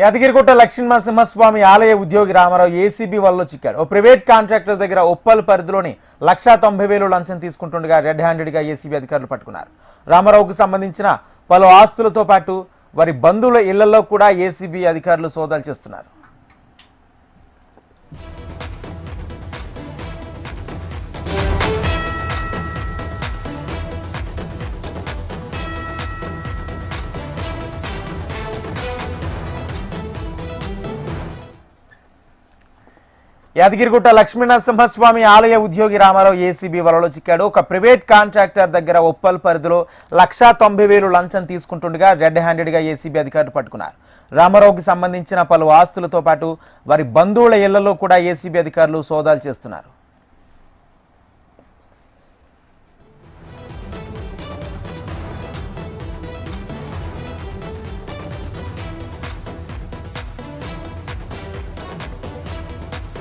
యాదగిరిగుట్ట లక్ష్మీనరసింహస్వామి ఆలయ ఉద్యోగి రామారావు ఏసీబీ వల్ల చిక్కాడు. ఓ ప్రైవేట్ కాంట్రాక్టర్ దగ్గర ఉప్పల్ పరిధిలోని లక్షా తొంభై వేలు లంచం తీసుకుంటుండగా రెడ్ హ్యాండెడ్గా ఏసీబీ అధికారులు పట్టుకున్నారు. రామారావుకు సంబంధించిన పలు ఆస్తులతో పాటు వారి బంధువుల ఇళ్ళలో కూడా ఏసీబీ అధికారులు సోదాలు చేస్తున్నారు. యాదగిరిగుట్ట లక్ష్మీనరసింహస్వామి ఆలయ ఉద్యోగి రామారావు ఏసీబీ వలలో చిక్కాడు. ఒక ప్రైవేట్ కాంట్రాక్టర్ దగ్గర ఉప్పల్ పరిధిలో లక్షా తొంభై వేలు లంచం తీసుకుంటుండగా రెడ్ హ్యాండెడ్గా ఏసీబీ అధికారులు పట్టుకున్నారు. రామారావుకి సంబంధించిన పలు ఆస్తులతో పాటు వారి బంధువుల ఇళ్ళలో కూడా ఏసీబీ అధికారులు సోదాలు చేస్తున్నారు.